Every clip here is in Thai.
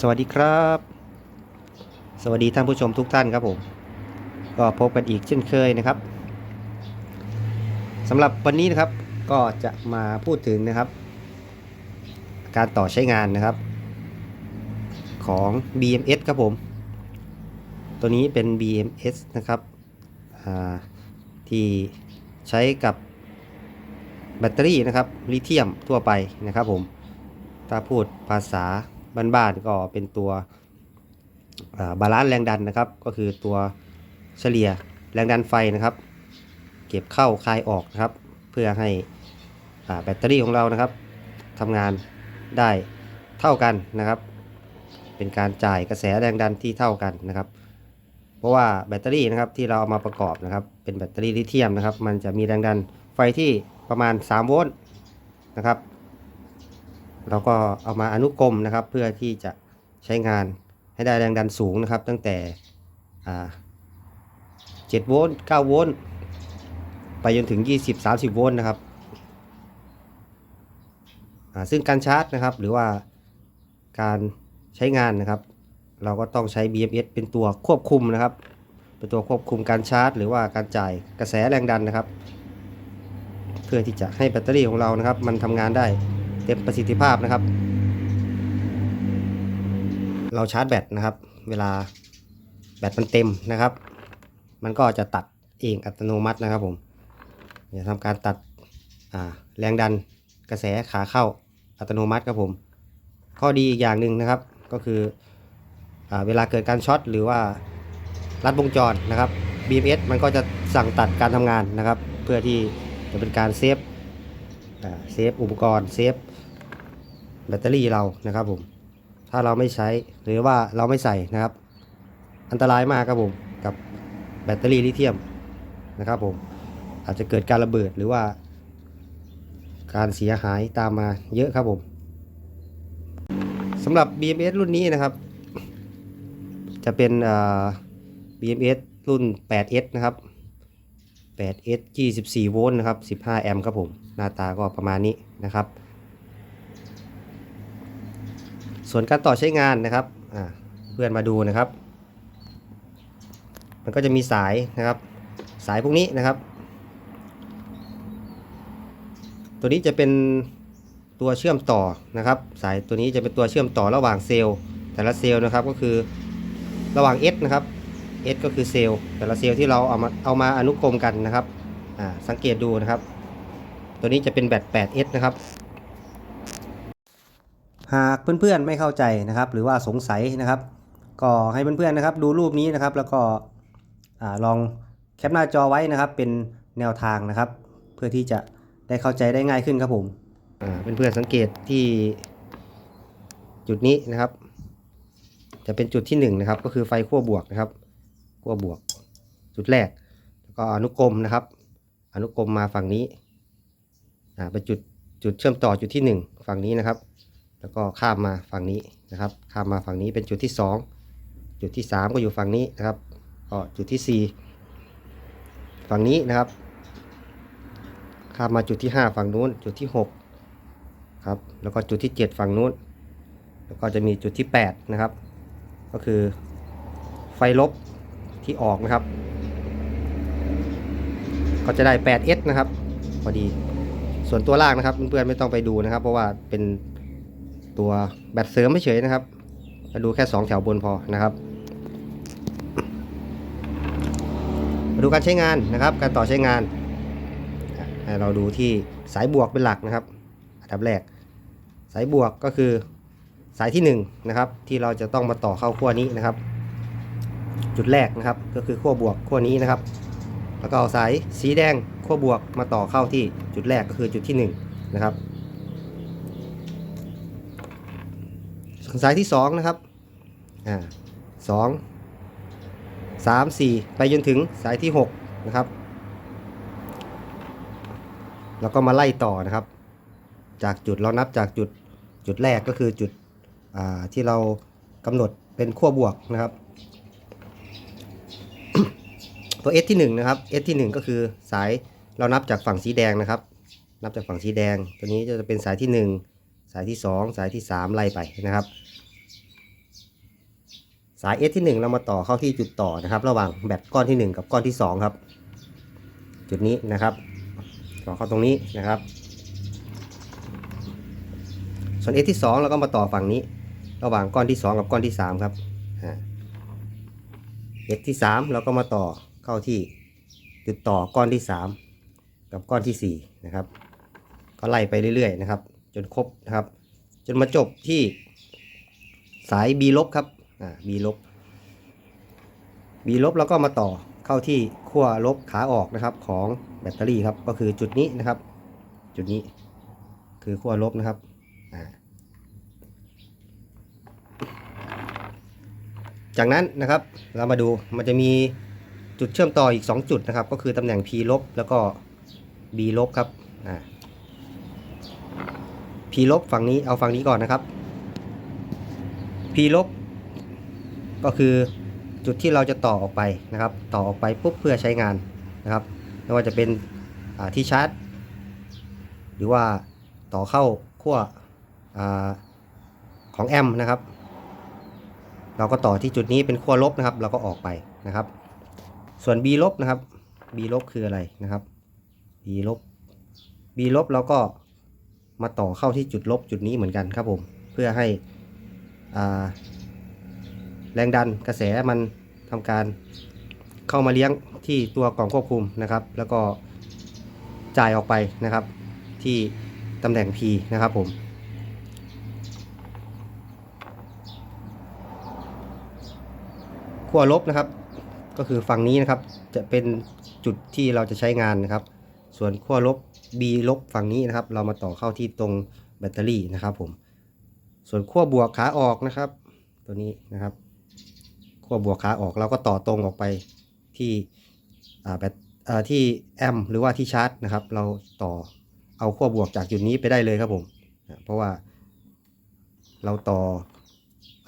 สวัสดีครับ สวัสดีท่านผู้ชมทุกท่านครับผม ก็พบกันอีกเช่นเคยนะครับสำหรับวันนี้นะครับก็จะมาพูดถึงนะครับ การต่อใช้งานนะครับ ของ BMS ครับผม ตัวนี้เป็น BMS นะครับที่ใช้กับแบตเตอรี่นะครับลิเธียมทั่วไปนะครับผม ถ้าพูดภาษา บ้านๆก็เป็นตัวบาลานซ์แรงดันนะครับ ก็คือตัวเฉลี่ยแรงดันไฟนะครับ เก็บเข้าคายออกนะครับ เพื่อให้แบตเตอรี่ของเรานะครับทำงานได้เท่ากันนะครับ เป็นการจ่ายกระแสแรงดันที่เท่ากันนะครับ เพราะว่าแบตเตอรี่นะครับที่เราเอามาประกอบนะครับ เป็นแบตเตอรี่ลิเธียมนะครับ มันจะมีแรงดันไฟที่ประมาณ 3 โวลต์นะครับ เราก็เอามาอนุกรมนะครับ เพื่อที่จะใช้งานให้ได้แรงดันสูงนะครับ ตั้งแต่อ่า7โวลต์9โวลต์ไปจนถึง 20 30 โวลต์นะครับซึ่งการชาร์จนะครับ หรือว่าการใช้งานนะครับ เราก็ต้องใช้ BMS เป็นตัวควบคุมนะครับ เป็นตัวควบคุมการชาร์จ หรือว่าการจ่ายกระแสแรงดันนะครับ เพื่อที่จะให้แบตเตอรี่ของเรานะครับ มันทำงานได้ เต็มประสิทธิภาพนะครับ เราชาร์จแบตนะครับ เวลาแบตมันเต็มนะครับ มันก็จะตัดเองอัตโนมัตินะครับผมจะทำการตัดแรงดันกระแสขาเข้าอัตโนมัติครับผม ข้อดีอีกอย่างหนึ่งนะครับก็คืออเวลาเกิดการช็อตหรือว่ารัดวงจรนะครับ BMS มันก็จะสั่งตัดการทำงานนะครับ เพื่อที่จะเป็นการเซฟเซฟอุปกรณ์เซฟ แบตเตอรี่เรานะครับผม ถ้าเราไม่ใช้หรือว่าเราไม่ใส่นะครับ อันตรายมากครับผมกับแบตเตอรี่ลิเธียมนะครับผมอาจจะเกิดการระเบิดหรือว่า การเสียหายตามมาเยอะครับผมสำหรับ BMS รุ่นนี้นะครับ จะเป็น BMS รุ่น 8S นะครับ 8S 24 โวลต์นะครับ 15 แอมป์ครับผม หน้าตาก็ประมาณนี้นะครับ ส่วนการต่อใช้งานนะครับเพื่อนมาดูนะครับ มันก็จะมีสายนะครับ สายพวกนี้นะครับ ตัวนี้จะเป็นตัวเชื่อมต่อนะครับ สายตัวนี้จะเป็นตัวเชื่อมต่อระหว่างเซลล์แต่ละเซลล์นะครับก็คือระหว่าง S นะครับ S ก็คือเซลล์แต่ละเซลล์ที่เราเอามาเอามาอนุกรมกันนะครับสังเกตดูนะครับ ตัวนี้จะเป็นแบต 8S นะครับ หากเพื่อนๆไม่เข้าใจนะครับ หรือว่าสงสัยนะครับ ก็ให้เพื่อนๆนะครับ ดูรูปนี้นะครับ แล้วก็ลองแคปหน้าจอไว้นะครับ เป็นแนวทางนะครับ เพื่อที่จะได้เข้าใจได้ง่ายขึ้นครับผมเพื่อนๆสังเกตที่จุดนี้นะครับ จะเป็นจุดที่หนึ่งนะครับ ก็คือไฟขั้วบวกนะครับขั้วบวก จุดแรก แล้วก็อนุกรมนะครับ อนุกรมมาฝั่งนี้เป็นจุดจุดเชื่อมต่อจุดที่หนึ่งฝั่งนี้นะครับ แล้วก็ข้ามมาฝั่งนี้นะครับ ข้ามมาฝั่งนี้เป็นจุดที่ 2 จุดที่ 3 ก็อยู่ฝั่งนี้นะครับก็จุดที่ 4 ฝั่งนี้นะครับ ข้ามมาจุดที่ 5 ฝั่งนู้น จุดที่6ครับแล้วก็จุดที่ 7 ฝั่งนู้น แล้วก็จะมีจุดที่ 8 นะครับ ก็คือไฟลบที่ออกนะครับ ก็จะได้ 8S นะครับพอดีส่วนตัวล่างนะครับเพื่อนๆไม่ต้องไปดูนะครับ เพราะว่าเป็น ตัวแบตเสริมไม่เฉยนะครับมาดูแค่ 2 แถวบนพอนะครับมาดูการใช้งานนะครับ การต่อใช้งานให้เราดูที่สายบวกเป็นหลักนะครับอันดับแรก สายบวกก็คือสายที่1นงนะครับที่เราจะต้องมาต่อเข้าขั้วนี้นะครับ จุดแรกนะครับก็คือขั้วบวกขั้วนี้นะครับ แล้วก็เอาสายสีแดงขั้วบวกมาต่อเข้าที่จุดแรกก็คือจุดที่ 1 นะครับ สายที่2นะครับอ่าสองสามสี่ไปจนถึงสายที่6นะครับแล้วก็มาไล่ต่อนะครับ จากจุดเรานับจากจุดจุดแรกก็คือจุดอ่าที่เรากำหนดเป็นขั้วบวกนะครับ ตัว S ที่1นะครับ S ที่ 1 ก็คือสายเรานับจากฝั่งสีแดงนะครับ นับจากฝั่งสีแดง ตัวนี้จะเป็นสายที่ 1ายที่ 2 สายที่ 3 ไล่ไปนะครับ สาย S ที่ 1 เรามาต่อเข้าที่จุดต่อนะครับ ระหว่างแบตก้อนที่ 1 กับก้อนที่ 2 ครับ จุดนี้นะครับต่อเข้าตรงนี้นะครับ ส่วน S ที่ 2 เราก็มาต่อฝั่งนี้ ระหว่างก้อนที่ 2 กับก้อนที่ 3 ครับอ่า S ที่ 3 เราก็มาต่อเข้าที่จุดต่อก้อนที่ 3 กับก้อนที่ 4 นะครับ ก็ไล่ไปเรื่อยๆนะครับ จนครบนะครับ จนมาจบที่สาย B ลบครับอ่า B ลบ B ลบแล้วก็มาต่อเข้าที่ขั้วลบขาออกนะครับของแบตเตอรี่ครับก็คือจุดนี้นะครับ จุดนี้คือขั้วลบนะครับอ่าจากนั้นนะครับเรามาดูมันจะมีจุดเชื่อมต่ออีก 2 จุดนะครับ ก็คือตำแหน่ง P ลบแล้วก็ B ลบครับอ่า P ลบฝั่งนี้เอาฝั่งนี้ก่อนนะครับ P ลบก็คือจุดที่เราจะต่อออกไปนะครับ ต่อออกไปปุ๊บเพื่อใช้งานนะครับ ไม่ว่าจะเป็นที่ชาร์จ หรือว่าต่อเข้าขั้วอของแอมป์นะครับ เราก็ต่อที่จุดนี้เป็นขั้วลบนะครับ เราก็ออกไปนะครับ ส่วน B ลบนะครับ B ลบคืออะไรนะครับ B ลบ B ลบเราก็ มาต่อเข้าที่จุดลบจุดนี้เหมือนกันครับผมเพื่อให้แรงดันกระแสมันทำการเข้ามาเลี้ยงที่ตัวกล่องควบคุมนะครับ แล้วก็จ่ายออกไปนะครับ ที่ตำแหน่ง P นะครับผมขั้วลบนะครับ ก็คือฝั่งนี้นะครับจะเป็นจุดที่เราจะใช้งานนะครับ ส่วนขั้วลบ B ลบฝั่งนี้นะครับ เรามาต่อเข้าที่ตรงแบตเตอรี่นะครับผม ส่วนขั้วบวกขาออกนะครับ ตัวนี้นะครับขั้วบวกขาออกเราก็ต่อตรงออกไปที่แบตที่แอมหรือว่าที่ชาร์จนะครับ เราต่อเอาขั้วบวกจากจุดนี้ไปได้เลยครับผม เพราะว่าเราต่อ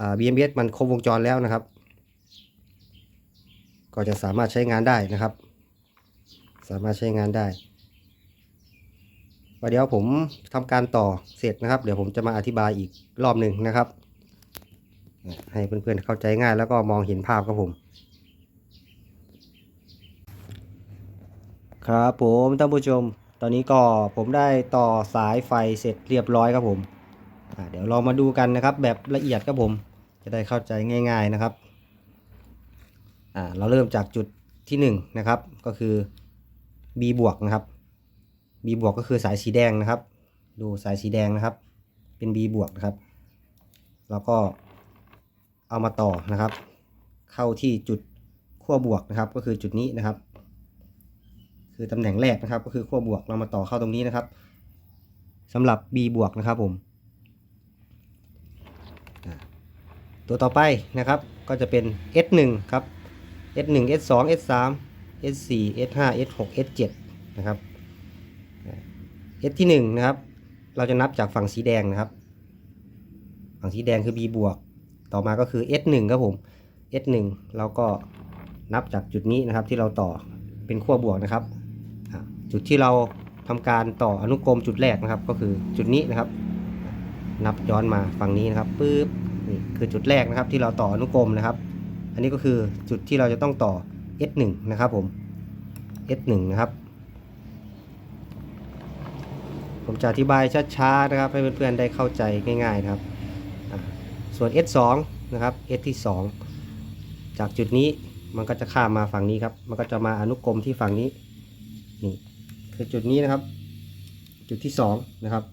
อ่า BMS มันครบวงจรแล้วนะครับ ก็จะสามารถใช้งานได้นะครับ สามารถใช้งานได้ เดี๋ยวผมทำการต่อเสร็จนะครับ เดี๋ยวผมจะมาอธิบายอีกรอบหนึ่งนะครับ ให้เพื่อนๆเข้าใจง่ายแล้วก็มองเห็นภาพครับผม ครับผมท่านผู้ชม ตอนนี้ก็ผมได้ต่อสายไฟเสร็จเรียบร้อยครับผมเดี๋ยวเรามาดูกันนะครับ แบบละเอียดครับผม จะได้เข้าใจง่าย ๆนะครับเราเริ่มจากจุดที่1นงนะครับก็คือ B บวกนะครับ B บวกก็คือสายสีแดงนะครับ ดูสายสีแดงนะครับ เป็น B บวกนะครับ แล้วก็เอามาต่อนะครับ เข้าที่จุดขั้วบวกนะครับ ก็คือจุดนี้นะครับ คือตำแหน่งแรกนะครับ ก็คือขั้วบวกเรามาต่อเข้าตรงนี้นะครับสำหรับ B บวกนะครับผมตัวต่อไปนะครับก็จะเป็น S1 ครับ S1 S2 S3 S4 S5 S6 S7 นะครับ S ที่1นะครับ เราจะนับจากฝั่งสีแดงนะครับ ฝั่งสีแดงคือ B บวก ต่อมาก็คือ S1 ครับผม S1 เราก็นับจากจุดนี้นะครับที่เราต่อเป็นขั้วบวกนะครับ จุดที่เราทำการต่ออนุกรมจุดแรกนะครับ ก็คือจุดนี้นะครับ นับย้อนมาฝั่งนี้นะครับปึ๊บนี่คือจุดแรกนะครับ ที่เราต่ออนุกรมนะครับ อันนี้ก็คือจุดที่เราจะต้องต่อ S1 นะครับผม S1 นะครับ ผมจะอธิบายช้าๆนะครับ ให้เพื่อนๆได้เข้าใจง่ายๆนะครับ ส่วน S2 นะครับ S ที่ 2 จากจุดนี้มันก็จะข้ามมาฝั่งนี้ครับ มันก็จะมาอนุกรมที่ฝั่งนี้นี่คือจุดนี้นะครับ จุดที่ 2 นะครับ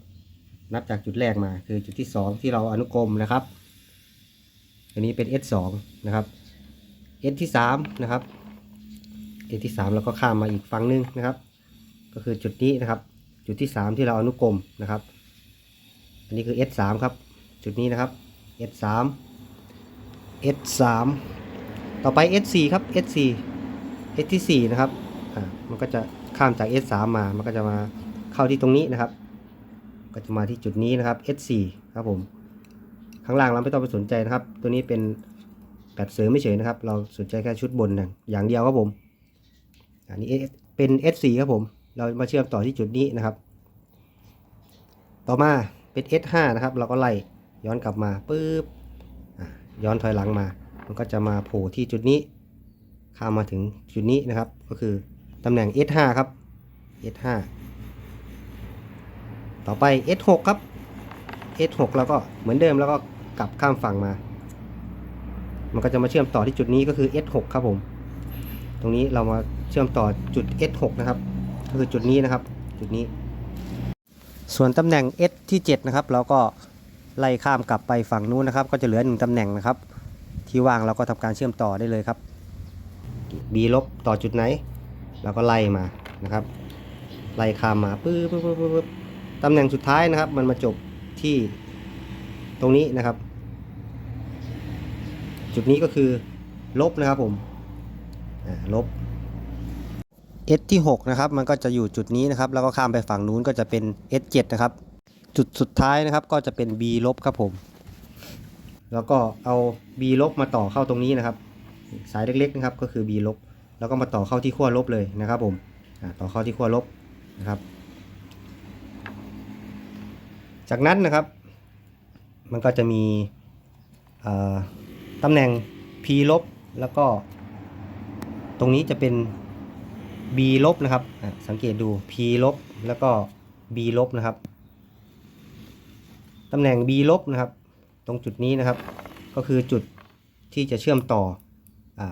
นับจากจุดแรกมาคือจุดที่ 2 ที่เราอนุกรมนะครับ อันนี้เป็น S2 นะครับ S ที่ 3 นะครับ S ที่ 3 แล้วก็ข้ามมาอีกฝั่งหนึงนะครับ ก็คือจุดนี้นะครับ จุดที่ 3 ที่เราอนุกรมนะครับ อันนี้คือ S3 ครับ จุดนี้นะครับ S3 S3 ต่อไป S4 ครับ S4 S ที่4นะครับ อ่า มันก็จะข้ามจาก S3 มา มันก็จะมาเข้าที่ตรงนี้นะครับ ก็จะมาที่จุดนี้นะครับ S4 ครับผม ข้างล่างเราไม่ต้องไปสนใจนะครับ ตัวนี้เป็นแบบเสริมไม่เฉยนะครับ เราสนใจแค่ชุดบนนะอย่างเดียวครับผม อันนี้เป็น S4 ครับผม เรามาเชื่อมต่อที่จุดนี้นะครับ ต่อมาเป็น S5 นะครับ เราก็ไล่ย้อนกลับมาปุ๊บย้อนถอยหลังมา มันก็จะมาโผล่ที่จุดนี้ ข้ามมาถึงจุดนี้นะครับ ก็คือตำแหน่ง S5 ครับ S5 ต่อไป S6 ครับ S6 แล้วก็เหมือนเดิมแล้วก็กลับข้ามฝั่งมา มันก็จะมาเชื่อมต่อที่จุดนี้ก็คือ S6 ครับผม ตรงนี้เรามาเชื่อมต่อจุด S6 นะครับ คือจุดนี้นะครับ จุดนี้ ส่วนตำแหน่ง S ที่ 7 นะครับ เราก็ไล่ข้ามกลับไปฝั่งนู้นนะครับ ก็จะเหลือหนึ่งตำแหน่งนะครับ ที่ว่างเราก็ทำการเชื่อมต่อได้เลยครับ B ลบต่อจุดไหนเราก็ไล่มานะครับ ไล่ข้ามมาปึ๊บปึ๊บปึ๊บปึ๊บตำแหน่งสุดท้ายนะครับ มันมาจบที่ตรงนี้นะครับ จุดนี้ก็คือลบนะครับผมลบ S ที่6นะครับมันก็จะอยู่จุดนี้นะครับแล้วก็ข้ามไปฝั่งนู้นก็จะเป็น S 7นะครับจุดสุดท้ายนะครับก็จะเป็น B ลบครับผม แล้วก็เอา B ลบมาต่อเข้าตรงนี้นะครับ สายเล็กๆนะครับก็คือ B ลบแล้วก็มาต่อเข้าที่ขั้วลบเลยนะครับผมต่อเข้าที่ขั้วลบนะครับ จากนั้นนะครับ มันก็จะมีตำแหน่ง P ลบแล้วก็ตรงนี้จะเป็น B ลบนะครับ สังเกตดู P ลบแล้วก็ B ลบนะครับ ตำแหน่ง B ลบนะครับ ตรงจุดนี้นะครับ ก็คือจุดที่จะเชื่อมต่ออา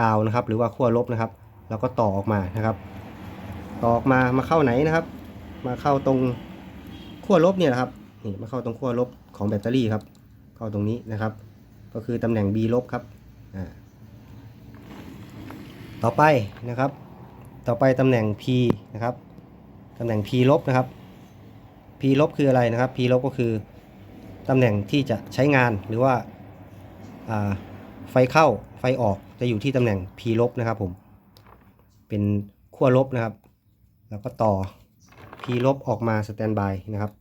กาวนะครับ หรือว่าขั้วลบนะครับแล้วก็ต่อออกมานะครับ ต่อออกมามาเข้าไหนนะครับ มาเข้าตรงขั้วลบเนี่ยนะครับนี่มาเข้าตรงขั้วลบของแบตเตอรี่ครับ เข้าตรงนี้นะครับ ก็คือตำแหน่ง B ลบครับ ต่อไปนะครับ ต่อไปตำแหน่ง P นะครับตำแหน่ง P ลบนะครับ P ลบคืออะไรนะครับ P ลบก็คือตำแหน่งที่จะใช้งานหรือว่าาไฟเข้าไฟออกจะอยู่ที่ตำแหน่ง P ลบนะครับผม เป็นขั้วลบนะครับ แล้วก็ต่อ P ลบออกมาสแตนบายนะครับ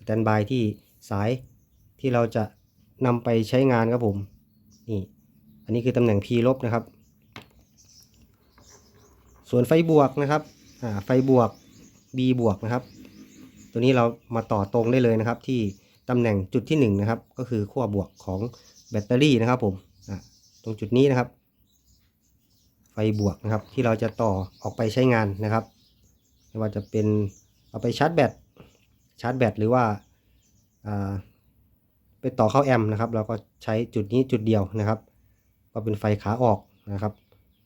สแตนบายที่สายที่เราจะนำไปใช้งานครับผมนี่อันนี้คือตำแหน่ง P ลบนะครับ ส่วนไฟบวกนะครับไฟบวก B บวกนะครับ ตัวนี้เรามาต่อตรงได้เลยนะครับ ที่ตำแหน่งจุดที่1นะครับก็คือขั้วบวกของแบตเตอรี่นะครับผมตรงจุดนี้นะครับ ไฟบวกนะครับที่เราจะต่อออกไปใช้งานนะครับไม่ว่าจะเป็นเอาไปชาร์จแบตชาร์จแบตหรือว่าาไปต่อเข้าแอมป์นะครับ เราก็ใช้จุดนี้จุดเดียวนะครับ ก็เป็นไฟขาออกนะครับ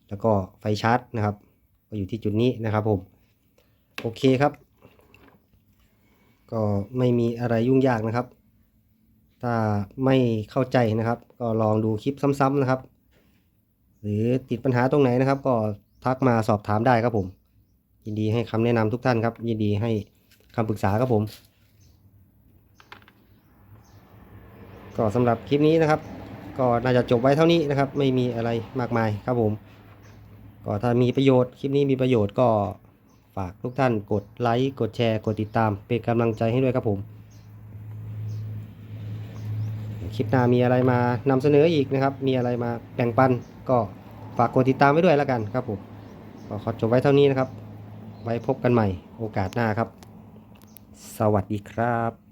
แล้วก็ไฟชาร์จนะครับ ก็อยู่ที่จุดนี้นะครับผม โอเคครับ ก็ไม่มีอะไรยุ่งยากนะครับ ถ้าไม่เข้าใจนะครับ ก็ลองดูคลิปซ้ำๆนะครับ หรือติดปัญหาตรงไหนนะครับ ก็ทักมาสอบถามได้ครับผม ยินดีให้คำแนะนำทุกท่านครับ ยินดีให้คำปรึกษาครับผม ก็สำหรับคลิปนี้นะครับ ก็น่าจะจบไว้เท่านี้นะครับ ไม่มีอะไรมากมายครับผม ก็ถ้ามีประโยชน์คลิปนี้มีประโยชน์ก็ฝากทุกท่านกดไลค์กดแชร์ กดติดตาม เป็นกำลังใจให้ด้วยครับผม คลิปหน้ามีอะไรมานำเสนออีกนะครับ มีอะไรมาแบ่งปันก็ฝากกดติดตามไว้ด้วยแล้วกันครับผมก็ขอจบไว้เท่านี้นะครับ ไว้พบกันใหม่โอกาสหน้าครับ สวัสดีครับ